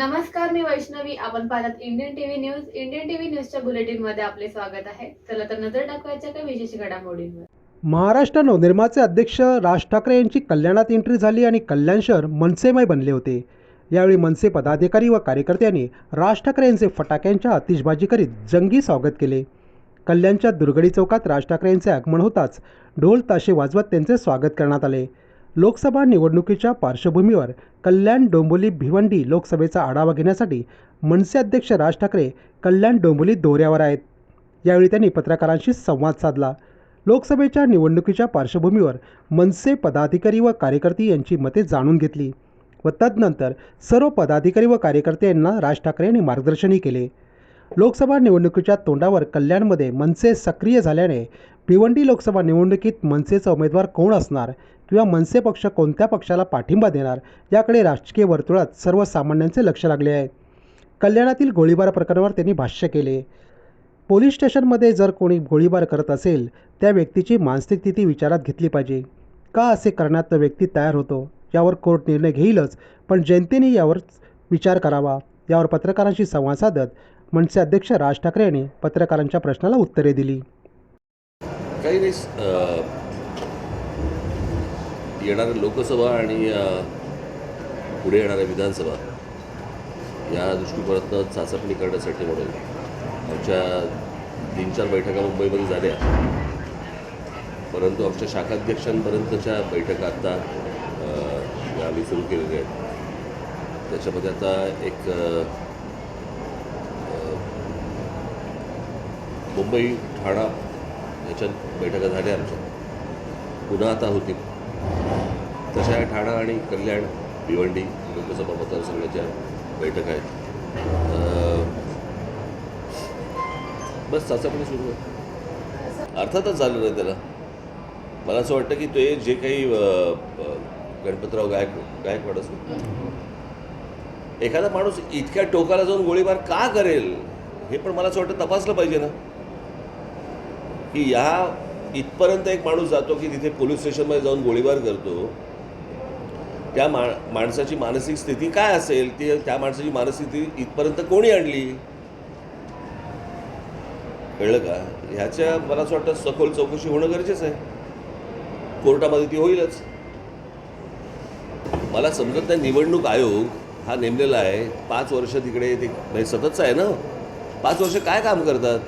नमस्कार मी वैष्णवी. आपण पाहतात Indian TV news Indian TV न्यूजच्या बुलेटिनमध्ये आपले स्वागत आहे. चला तर नजर टाकवायच्या काही विशेष घडामोडींवर. महाराष्ट्र नवनिर्माचे अध्यक्ष राज ठाकरे यांची कल्याणात एंट्री झाली आणि कल्याण शहर मनसेमय बनले होते. यावेळी मनसे पदाधिकारी व कार्यकर्त्यांनी राज ठाकरे यांचे फटाक्यांच्या आतिषबाजी करीत जंगी स्वागत केले. कल्याणच्या दुर्गडी चौकात राज ठाकरे यांचे आगमन होताच ढोल ताशे वाजवत त्यांचे स्वागत करण्यात आले. लोकसभा निवडणुकीच्या पार्श्वभूमीवर कल्याण डोंबिवली भिवंडी लोकसभेचा आढावा घेण्यासाठी मनसे अध्यक्ष राज ठाकरे कल्याण डोंबिवली दौऱ्यावर आहेत. यावेळी त्यांनी पत्रकारांशी संवाद साधला. लोकसभेच्या निवडणुकीच्या पार्श्वभूमीवर मनसे पदाधिकारी व कार्यकर्ते यांची मते जाणून घेतली व तदनंतर सर्व पदाधिकारी व कार्यकर्ते यांना राज ठाकरे यांनी मार्गदर्शनही केले. लोकसभा निवडणुकीच्या तोंडावर कल्याणमध्ये मनसे सक्रिय झाल्याने भिवंडी लोकसभा निवडणुकीत मनसेचा उमेदवार कोण असणार किंवा मनसे पक्ष कोणत्या पक्षाला पाठिंबा देणार याकडे राजकीय वर्तुळात सर्वसामान्यांचे लक्ष लागले आहे. कल्याणातील गोळीबार प्रकरणावर त्यांनी भाष्य केले. पोलीस स्टेशनमध्ये जर कोणी गोळीबार करत असेल त्या व्यक्तीची मानसिक स्थिती विचारात घेतली पाहिजे. का असे करण्यात तो व्यक्ती तयार होतो? यावर कोर्ट निर्णय घेईलच पण जनतेने यावर विचार करावा. यावर पत्रकारांशी संवाद साधत मनसे अध्यक्ष राज ठाकरे यांनी पत्रकारांच्या प्रश्नाला उत्तरे दिली. काही नाही येणाऱ्या लोकसभा आणि पुढे येणाऱ्या विधानसभा या दृष्टिकोनातनं चाचपणी करण्यासाठी म्हणून आमच्या तीन चार बैठका मुंबईमध्ये झाल्या. परंतु आमच्या शाखाध्यक्षांपर्यंतच्या बैठका आत्ता आम्ही सुरू केलेल्या आहेत. त्याच्यामध्ये आता एक मुंबई ठाणा याच्यात बैठका झाल्या आमच्या. पुन्हा आता होतील तशा या ठाणा आणि कल्याण भिवंडी लोकसभा मतदारसंघाच्या बैठका आहेत. बस चाचपणी सुरू आहे. अर्थातच झालं नाही त्याला. मला असं वाटतं की ते जे काही गणपतराव गायक गायकवाड असो एखादा माणूस इतक्या टोकाला जाऊन गोळीबार का करेल? हे पण मला असं वाटतं तपासलं पाहिजे ना. की या इथपर्यंत एक माणूस जातो की तिथे पोलीस स्टेशनमध्ये जाऊन गोळीबार करतो त्या मा माणसाची मानसिक स्थिती काय असेल? ती त्या माणसाची मानसिक स्थिती इथपर्यंत कोणी आणली? कळलं का? ह्याच्या मला असं वाटतं सखोल चौकशी होणं गरजेचं आहे. कोर्टामध्ये ती होईलच. मला समजत नाही निवडणूक आयोग हा नेमलेला आहे. पाच वर्ष तिकडे ते म्हणजे सततचा आहे ना? पाच वर्ष काय काम करतात?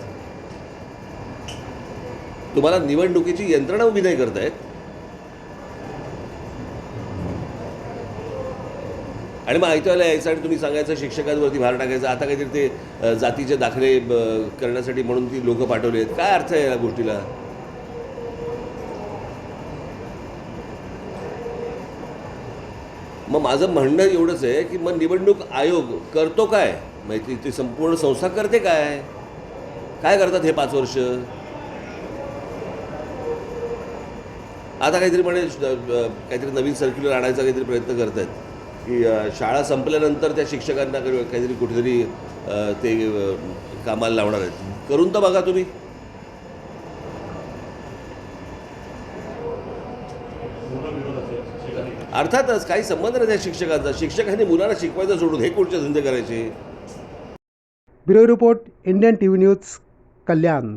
तुम्हाला निवडणुकीची यंत्रणा उभी नाही करतायत. आणि मग ऐकायला यायचं आणि तुम्ही सांगायचं शिक्षकांवरती भार टाकायचं. आता काहीतरी ते जातीचे दाखले ब, करण्यासाठी म्हणून ती लोक पाठवली आहेत काय अर्थ आहे या गोष्टीला? मग माझं म्हणणं एवढंच आहे की मग निवडणूक आयोग करतो काय? माहिती ती संपूर्ण संस्था करते काय? काय करतात हे पाच वर्ष? आता काहीतरी म्हणे काहीतरी नवीन सर्क्युलर आणायचा काहीतरी प्रयत्न करत आहेत की शाळा संपल्यानंतर त्या शिक्षकांना काहीतरी कुठेतरी ते कामाला लावणार आहेत. करून तर बघा तुम्ही. अर्थातच काही संबंध नाही त्या शिक्षकांचा. शिक्षकांनी मुलांना शिकवायचं सोडून हे कुठचे धंदे करायचे? Bureau report Indian T V news Kalyan.